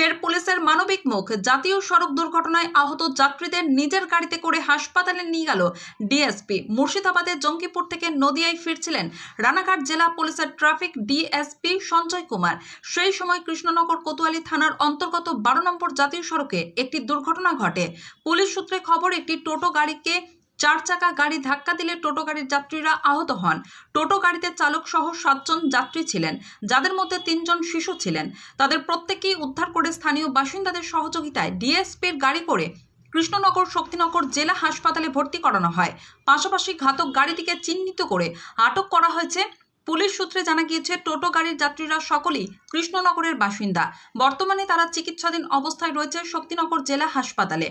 ফের পুলিশের মানবিক মুখ। জাতীয় সড়ক দুর্ঘটনায় আহত যাত্রীদের নিজের গাড়িতে করে হাসপাতালে নিয়ে গেল ডিএসপি। মুর্শিদাবাদের জঙ্গিপুর থেকে নদিয়ায় ফিরছিলেন রানাঘাট জেলা পুলিশের ট্রাফিক ডিএসপি সঞ্জয় কুমার। সেই সময় কৃষ্ণনগর কোতোয়ালি থানার অন্তর্গত বারো নম্বর জাতীয় সড়কে একটি দুর্ঘটনা ঘটে। পুলিশ সূত্রে খবর, একটি টোটো গাড়িকে চার চাকা গাড়ি ধাক্কা দিলে টোটো গাড়ির যাত্রীরা আহত হন। টোটো গাড়িতে চালক সহ সাতজন যাত্রী ছিলেন, যাদের মধ্যে তিনজন শিশু ছিলেন। তাদের প্রত্যেকেই উদ্ধার করে স্থানীয় বাসিন্দাদের সহযোগিতায় ডিএসপির গাড়ি করে কৃষ্ণনগর শক্তিনগর জেলা হাসপাতালে ভর্তি করানো হয়। পাশাপাশি ঘাতক গাড়িটিকে চিহ্নিত করে আটক করা হয়েছে। পুলিশ সূত্রে জানা গিয়েছে, টোটো গাড়ির যাত্রীরা সকলেই কৃষ্ণনগরের বাসিন্দা। বর্তমানে তারা চিকিৎসাধীন অবস্থায় রয়েছে শক্তিনগর জেলা হাসপাতালে।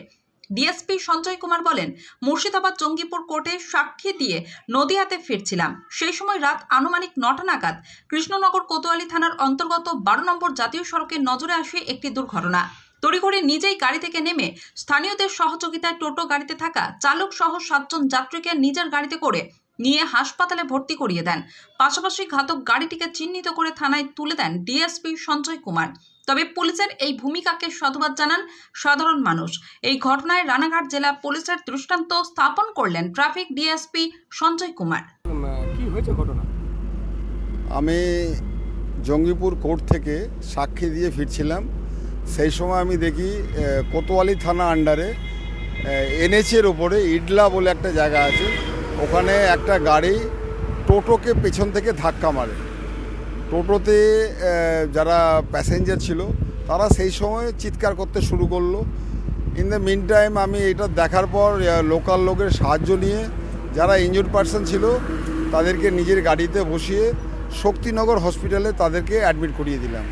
ডিএসপি সঞ্জয় কুমার বলেন, মুর্শিদাবাদ জঙ্গিপুর কোর্টে সাক্ষী দিয়ে নদিয়াতে ফিরছিলাম। সেই সময় রাত আনুমানিক নটা নাগাদ কৃষ্ণনগর কোতোয়ালি থানার অন্তর্গত বারো নম্বর জাতীয় সড়কের নজরে আসে একটি দুর্ঘটনা। তড়িঘড়ি নিজেই গাড়ি থেকে নেমে স্থানীয়দের সহযোগিতায় টোটো গাড়িতে থাকা চালক সহ সাতজন যাত্রীকে নিজের গাড়িতে করে নিয়ে হাসপাতালে ভর্তি করিয়ে দেন। পাশাপাশি ঘাতক গাড়িটিকে চিহ্নিত করে থানায় তুলে দেন ডিএসপি সঞ্জয় কুমার। তবে পুলিশের এই ভূমিকাকে সাধুবাদ জানান সাধারণ মানুষ। এই ঘটনায় রানাঘাট জেলা পুলিশের দৃষ্টান্ত স্থাপন করলেন ট্রাফিক ডিএসপি সঞ্জয় কুমার। কি হয়েছে ঘটনা? আমি জঙ্গিপুর কোর্ট থেকে সাক্ষী দিয়ে ফিরছিলাম। সেই সময় আমি দেখি কোতোয়ালি থানা আন্ডারে এনএচের ওপরে ইডলা বলে একটা জায়গা আছে। ওখানে একটা গাড়ি টোটোকে পেছন থেকে ধাক্কা মারে। টোটোতে যারা প্যাসেঞ্জার ছিল, তারা সেই সময় চিৎকার করতে শুরু করল। ইন দ্য মিন টাইম আমি এটা দেখার পর লোকাল লোকের সাহায্য নিয়ে, যারা ইঞ্জুর্ড পার্সন ছিল, তাদেরকে নিজের গাড়িতে বসিয়ে শক্তিনগর হসপিটালে তাদেরকে অ্যাডমিট করিয়ে দিলাম।